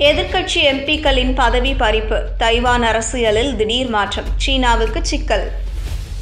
எதிர்க்கட்சி எம்பிக்களின் பதவி பறிப்பு. தைவான் அரசியலில் திடீர் மாற்றம். சீனாவுக்கு சிக்கல்.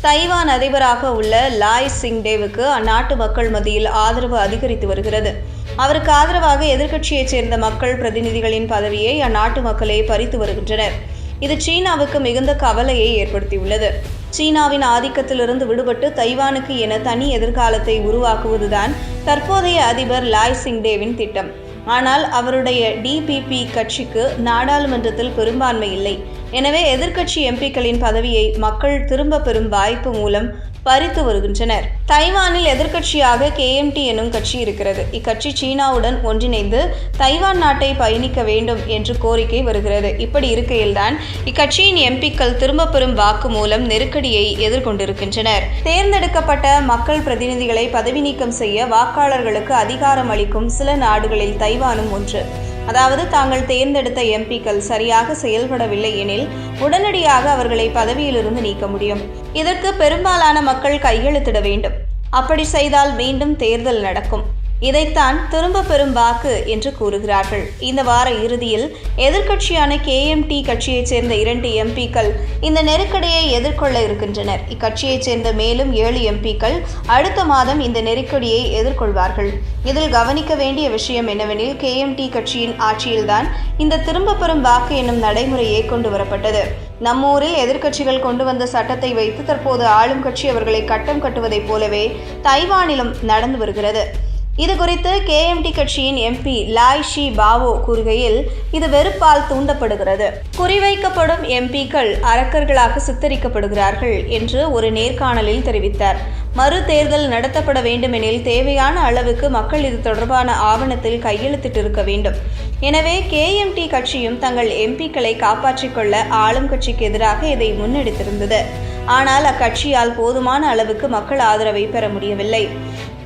தைவான் அதிபராக உள்ள லாய் சிங்டேவுக்கு அந்நாட்டு மக்கள் மத்தியில் ஆதரவு அதிகரித்து வருகிறது. அவருக்கு ஆதரவாக எதிர்க்கட்சியைச் சேர்ந்த மக்கள் பிரதிநிதிகளின் பதவியை அந்நாட்டு மக்களே பறித்து வருகின்றனர். இது சீனாவுக்கு மிகுந்த கவலையை ஏற்படுத்தியுள்ளது. சீனாவின் ஆதிக்கத்திலிருந்து விடுபட்டு தைவானுக்கு என தனி எதிர்காலத்தை உருவாக்குவதுதான் தற்போதைய அதிபர் லாய் சிங்டேவின் திட்டம். ஆனால் அவருடைய டிபிபி கட்சிக்கு நாடாளுமன்றத்தில் பெரும்பான்மை இல்லை. எனவே எதிர்க்கட்சி எம்பிக்களின் பதவியை மக்கள் திரும்ப பெறும் வாய்ப்பு மூலம் பறித்து வருகின்றனர். தைவானில் எதிர்க்கட்சியாக கேஎம்டி எனும் கட்சி இருக்கிறது. இக்கட்சி சீனாவுடன் ஒன்றிணைந்து தைவான் நாட்டை பயணிக்க வேண்டும் என்று கோரிக்கை வருகிறது. இப்படி இருக்கையில்தான் இக்கட்சியின் எம்பிக்கள் திரும்ப பெறும் வாக்கு மூலம் நெருக்கடியை எதிர்கொண்டிருக்கின்றனர். தேர்ந்தெடுக்கப்பட்ட மக்கள் பிரதிநிதிகளை பதவி நீக்கம் செய்ய வாக்காளர்களுக்கு அதிகாரம் அளிக்கும் சில நாடுகளில் தைவானும் ஒன்று. அதாவது தாங்கள் தேர்ந்தெடுத்த எம்பிக்கள் சரியாக செயல்படவில்லை எனில் உடனடியாக அவர்களை பதவியிலிருந்து நீக்க முடியும். இதற்கு பெரும்பாலான மக்கள் கையெழுத்திட வேண்டும். அப்படி செய்தால் மீண்டும் தேர்தல் நடக்கும். இதைத்தான் திரும்ப பெறும் வாக்கு என்று கூறுகிறார்கள். இந்த வார இறுதியில் எதிர்க்கட்சியான கேஎம்டி கட்சியைச் சேர்ந்த இரண்டு எம்பிக்கள் இந்த நெருக்கடியை எதிர்கொள்ள இருக்கின்றனர். இக்கட்சியைச் சேர்ந்த மேலும் ஏழு எம்பிக்கள் அடுத்த மாதம் இந்த நெருக்கடியை எதிர்கொள்வார்கள். இதில் கவனிக்க வேண்டிய விஷயம் என்னவெனில் கேஎம்டி கட்சியின் ஆட்சியில்தான் இந்த திரும்ப பெறும் வாக்கு என்னும் நடைமுறையை கொண்டு வரப்பட்டது. நம்மூரில் எதிர்க்கட்சிகள் கொண்டு வந்த சட்டத்தை வைத்து தற்போது ஆளும் கட்சி அவர்களை கட்டம் கட்டுவதைப் போலவே தைவானிலும் நடந்து வருகிறது. இது குறித்து கேஎம்டி கட்சியின் எம்பி லாய் ஷி பாவோ கூறுகையில் இது வெறுப்பால் தூண்டப்படுகிறது. குறிவைக்கப்படும் எம்பிக்கள் அரக்கர்களாக சித்தரிக்கப்படுகிறார்கள் என்று ஒரு நேர்காணலில் தெரிவித்தார். மறு தேர்தல் நடத்தப்பட வேண்டுமெனில் தேவையான அளவுக்கு மக்கள் இது தொடர்பான ஆவணத்தில் கையெழுத்திட்டிருக்க வேண்டும். எனவே கேஎம்டி கட்சியும் தங்கள் எம்பிக்களை காப்பாற்றிக் கொள்ள ஆளும் கட்சிக்கு எதிராக இதை முன்னெடுத்திருந்தது. ஆனால் அக்கட்சியால் போதுமான அளவுக்கு மக்கள் ஆதரவை பெற முடியவில்லை.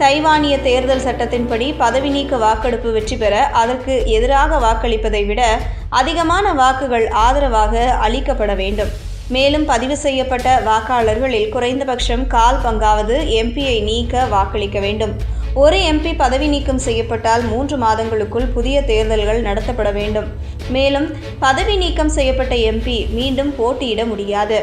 தைவானிய தேர்தல் சட்டத்தின்படி பதவி நீக்க வாக்கெடுப்பு வெற்றி பெற அதற்கு எதிராக வாக்களிப்பதை விட அதிகமான வாக்குகள் ஆதரவாக அளிக்கப்பட வேண்டும். மேலும் பதிவு செய்யப்பட்ட வாக்காளர்களில் குறைந்தபட்சம் கால் பங்காவது எம்பியை நீக்க வாக்களிக்க வேண்டும். ஒரு எம்பி பதவி நீக்கம் செய்யப்பட்டால் மூன்று மாதங்களுக்குள் புதிய தேர்தல்கள் நடத்தப்பட வேண்டும். மேலும் பதவி நீக்கம் செய்யப்பட்ட எம்பி மீண்டும் போட்டியிட முடியாது.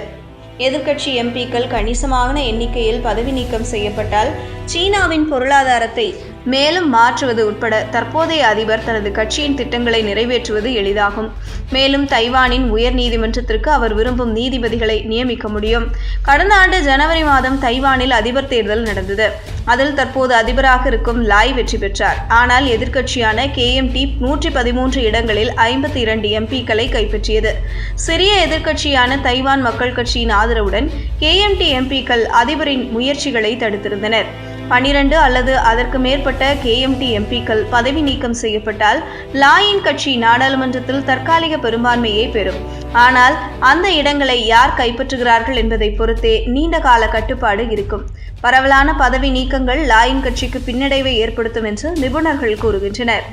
எதிர்க்கட்சி எம்பிக்கள் கணிசமான எண்ணிக்கையில் பதவி நீக்கம் செய்யப்பட்டால் சீனாவின் பொருளாதாரத்தை மேலும் மாற்றுவது உட்பட தற்போதைய அதிபர் தனது கட்சியின் திட்டங்களை நிறைவேற்றுவது எளிதாகும். மேலும் தைவானின் உயர் நீதிமன்றத்திற்கு அவர் விரும்பும் நீதிபதிகளை நியமிக்க முடியும். கடந்த ஆண்டு ஜனவரி மாதம் தைவானில் அதிபர் தேர்தல் நடந்தது. அதில் தற்போது அதிபராக இருக்கும் லாய் வெற்றி பெற்றார். ஆனால் எதிர்க்கட்சியான கேஎம்டி நூற்றி பதிமூன்று இடங்களில் ஐம்பத்தி இரண்டு எம்பிக்களை கைப்பற்றியது. சிறிய எதிர்க்கட்சியான தைவான் மக்கள் கட்சியின் ஆதரவுடன் கேஎம்டி எம்பிக்கள் அதிபரின் முயற்சிகளை தடுத்திருந்தனர். பனிரெண்டு அல்லது அதற்கு மேற்பட்ட கேஎம்டி எம்பிக்கள் பதவி நீக்கம் செய்யப்பட்டால் லாயின் கட்சி நாடாளுமன்றத்தில் தற்காலிக பெரும்பான்மையை பெறும். ஆனால் அந்த இடங்களை யார் கைப்பற்றுகிறார்கள் என்பதை பொறுத்தே நீண்ட கால கட்டுப்பாடு இருக்கும். பரவலான பதவி நீக்கங்கள் லாயின் கட்சிக்கு பின்னடைவை ஏற்படுத்தும் என்று நிபுணர்கள் கூறுகின்றனர்.